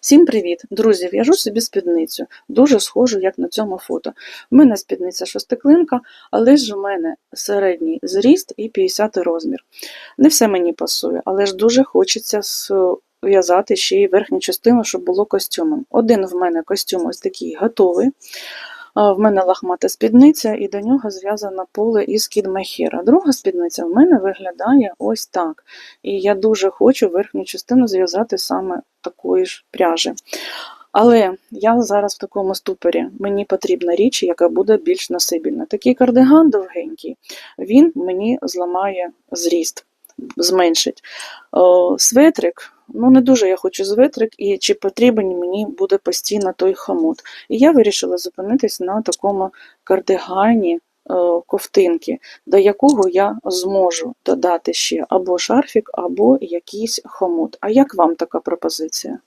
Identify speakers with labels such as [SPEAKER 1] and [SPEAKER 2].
[SPEAKER 1] Всім привіт! Друзі, в'яжу собі спідницю. Дуже схожу, як на цьому фото. У мене спідниця шостиклинка, але ж у мене середній зріст і 50 розмір. Не все мені пасує, але ж дуже хочеться зв'язати ще й верхню частину, щоб було костюмом. Один в мене костюм ось такий готовий. В мене лахмата спідниця, і до нього зв'язана поле із кідмахера. Друга спідниця в мене виглядає ось так. І я дуже хочу верхню частину зв'язати саме такої ж пряжі. Але я зараз в такому ступорі. Мені потрібна річ, яка буде більш насибільна. Такий кардиган довгенький, він мені зламає зріст, зменшить. О, светрик, ну не дуже я хочу звитрик, і чи потрібен мені буде постійно той хомут. І я вирішила зупинитись на такому кардигані е, ковтинки, до якого я зможу додати ще або шарфік, або якийсь хомут. А як вам така пропозиція?